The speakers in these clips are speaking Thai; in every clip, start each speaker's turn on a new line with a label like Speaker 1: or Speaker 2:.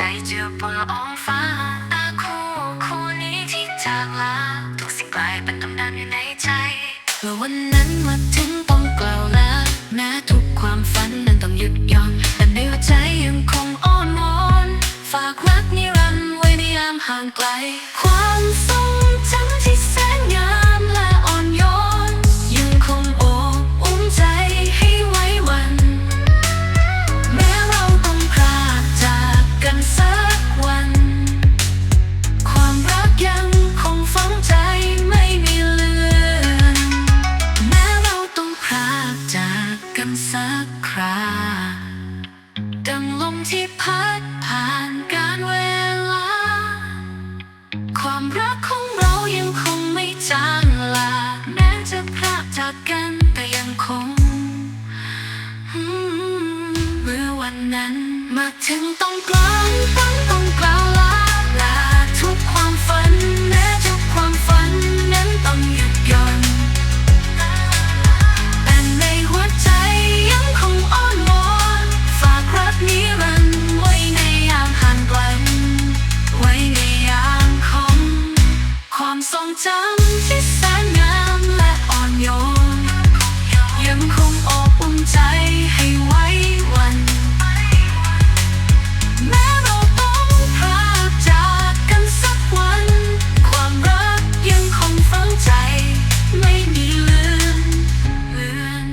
Speaker 1: ใจเจือปนละอองฟ้าตาคู่คู่นี้ที่จากลาทุกสิ่งกลายเป็นตำนานอยู่ในใจเมื่อวันนั้นมาถึงต้องกล่าวลาแม้ทุกความฝันนั้นต้องหยุดหย่อนแต่ในหัวใจยังคงอ้อนวอนฝากรักนิรันดร์ไว้ในยามห่างไกล ความทรง ที่พัดผ่านการเวลา ความรักของเรายังคงไม่จางลาแม้จะพลาดจากกันแต่ยังคง เมื่อวันนั้นมาถึงต้องกลางต้อ ทรงจำที่แสนงามและอ่อนโยน ยังคงอบอุ่นใจให้ไว้วัน แม้เราต้องพรากจากกันสักวัน ความรักยังคงฝังใจ ไม่มีเลือนเลือน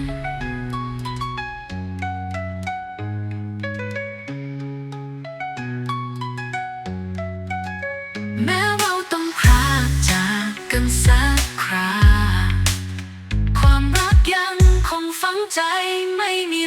Speaker 1: แม้ สักครา ความรักยังคงฝังใจไม่มี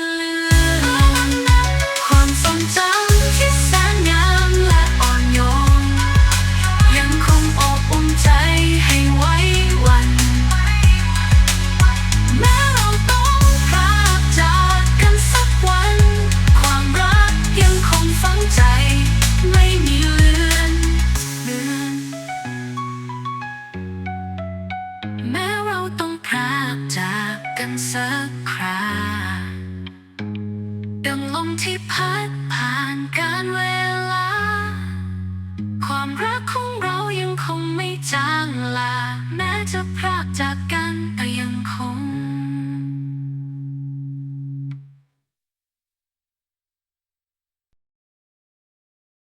Speaker 1: สักคราดังลมที่พัดผ่านการเวลา